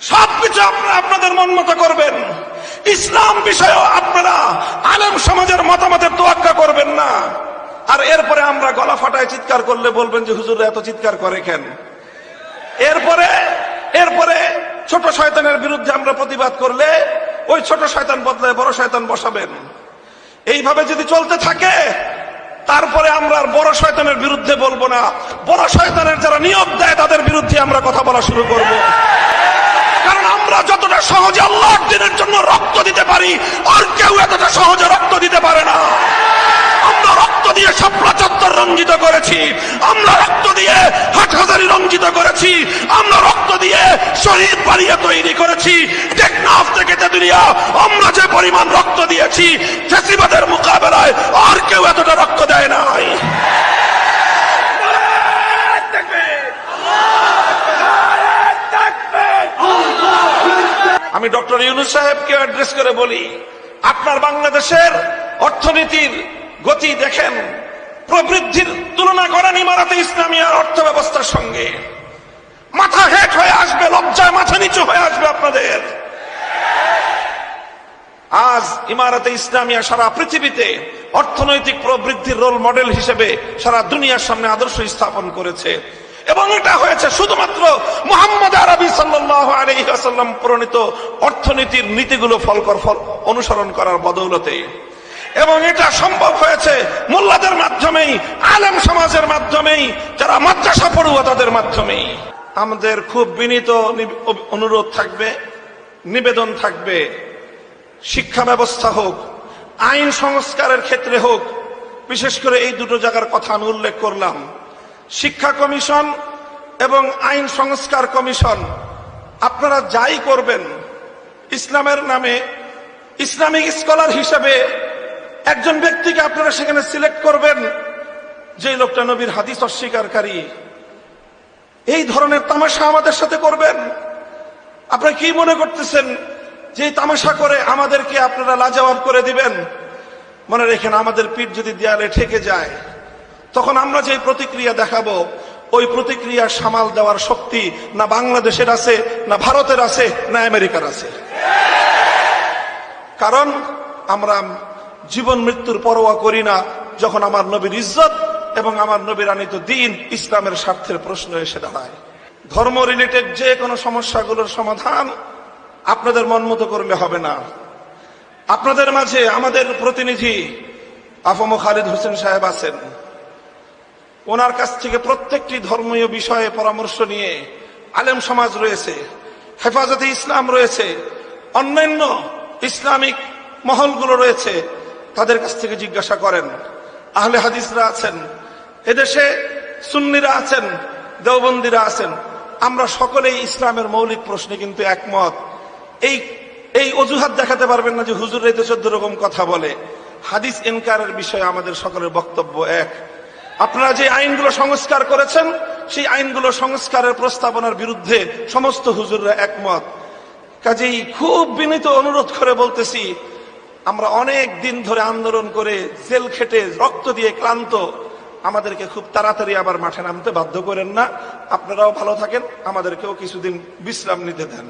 সবকিছু আপনারা আপনাদের মন মতো করবেন। ইসলাম বিষয়েও আপনারা আলেম সমাজের মতামতের তোয়াক্কা করবেন না। আর এরপরে আমরা গলা ফাটায় চিৎকার করলে বলবেন যে, হুজুর, এত চিৎকার করে কেন? এরপরে এরপরে ছোট শয়তানের বিরুদ্ধে আমরা প্রতিবাদ করলে ওই ছোট শয়তান বদলায় বড় শয়তান বসাবেন। এইভাবে যদি চলতে থাকে, তারপরে আমরা আর বড় শয়তানের বিরুদ্ধে বলব না। বড় শয়তানের যারা নিয়োগ দেয়, তাদের বিরুদ্ধে আমরা কথা বলা শুরু করব। আমরা যতটা সহজে আল্লাহর দিনের জন্য রক্ত দিতে পারি, আর কেউ এতটা সহজে রক্ত দিতে পারে না। আমরা রক্ত দিয়ে চত্বর রঞ্জিত করেছি, আমরা রক্ত দিয়ে হাটহাজারি রঞ্জিত করেছি, আমরা রক্ত দিয়ে শহীদ বাড়িয়ে তৈরি করেছি। টেকনাফ থেকে তেতুলিয়া আমরা যে পরিমাণ রক্ত দিয়েছি, ফেসিবাদের মোকাবেলায় আর কেউ এতটা রক্ত দেয় নাই আমি ডক্টর ইউনুস সাহেবকে অ্যাড্রেস করে বলি, আপনার বাংলাদেশের অর্থনীতির গতি দেখেন, প্রবৃদ্ধির তুলনা করেন ইমারাতে ইসলামিয়ার অর্থ ব্যবস্থার সঙ্গে। মাথা হেট হয়ে আসবে, লজ্জায় মাথা নিচু হয়ে আসবে আপনাদের। আজ ইমারতে ইসলামিয়া সারা পৃথিবীতে অর্থনৈতিক প্রবৃদ্ধির রোল মডেল হিসেবে সারা দুনিয়ার সামনে আদর্শ স্থাপন করেছে। এবং এটা হয়েছে শুধুমাত্র মোহাম্মদ আরবি সাল্লাহ আলহিহাসাল্লাম প্রণীত অর্থনীতির নীতিগুলো ফলকর ফল অনুসরণ করার বদৌলতে। এবং এটা সম্ভব হয়েছে মোল্লাদের মাধ্যমেই, আলেম সমাজের মাধ্যমেই, যারা মাদ্রাসা পড়ুয়া তাদের মাধ্যমেই। আমাদের খুব বিনীত অনুরোধ থাকবে, নিবেদন থাকবে। শিক্ষা ব্যবস্থা হোক, আইন সংস্কারের ক্ষেত্রে হোক, বিশেষ করে এই দুটো জায়গার কথা আমি উল্লেখ করলাম। শিক্ষা কমিশন এবং আইন সংস্কার কমিশন, আপনারা যাই করবেন, ইসলামের নামে ইসলামিক স্কলার হিসেবে একজন ব্যক্তিকে আপনারা সেখানে সিলেক্ট করবেন যে লোকটা নবীর হাদিস অস্বীকারী। এই ধরনের তামাশা আমাদের সাথে করবেন। আপনারা কি মনে করতেছেন যে তামাশা করে আমাদেরকে আপনারা লাজবাব করে দিবেন? মনে রেখেন আমাদের পিঠ যদি দেয়ালে ঠেকে যায় তখন আমরা যে প্রতিক্রিয়া দেখাবো, ওই প্রতিক্রিয়া সামাল দেওয়ার শক্তি না বাংলাদেশের আছে, না ভারতের আছে, না আমেরিকার আছে। কারণ আমরা জীবন মৃত্যুর পরোয়া করি না যখন আমার নবীর ইজ্জত এবং আমার নবীর আনিত দিন ইসলামের স্বার্থের প্রশ্ন এসে দাঁড়ায়। ধর্ম রিলেটেড যে কোনো সমস্যাগুলোর সমাধান আপনাদের মন মতো করলে হবে না। আপনাদের মাঝে আমাদের প্রতিনিধি আফম খালিদ হোসেন সাহেব আছেন। ওনার কাছ থেকে প্রত্যেকটি ধর্মীয় বিষয়ে পরামর্শ নিয়ে আলেম সমাজ রয়েছে, হেফাজতে ইসলাম রয়েছে, অন্যান্য ইসলামিক মহলগুলো রয়েছে, তাদের কাছ থেকে জিজ্ঞাসা করেন। আহলে হাদিসরা আছেন, এদেশে সুন্নিরা আছেন, দেওবন্দিরা আছেন। আমরা সকলেই ইসলামের মৌলিক প্রশ্নে কিন্তু একমত। এই এই অজুহাত দেখাতে পারবেন না যে হুজুর এই তো চোদ্দ রকম কথা বলে। হাদিস ইনকারের বিষয়ে আমাদের সকলের বক্তব্য এক। আপনারা যে আইনগুলো সংস্কার করেছেন, সেই আইনগুলো সংস্কারের প্রস্তাবনার বিরুদ্ধে সমস্ত হুজুররা একমত। কাজেই খুব বিনীত অনুরোধ করে বলতেছি, আমরা অনেক দিন ধরে আন্দোলন করে জেল খেটে রক্ত দিয়ে ক্লান্ত, আমাদেরকে খুব তাড়াতাড়ি আবার মাঠে নামতে বাধ্য করেন না। আপনারাও ভালো থাকেন, আমাদেরকেও কিছুদিন বিশ্রাম নিতে দেন।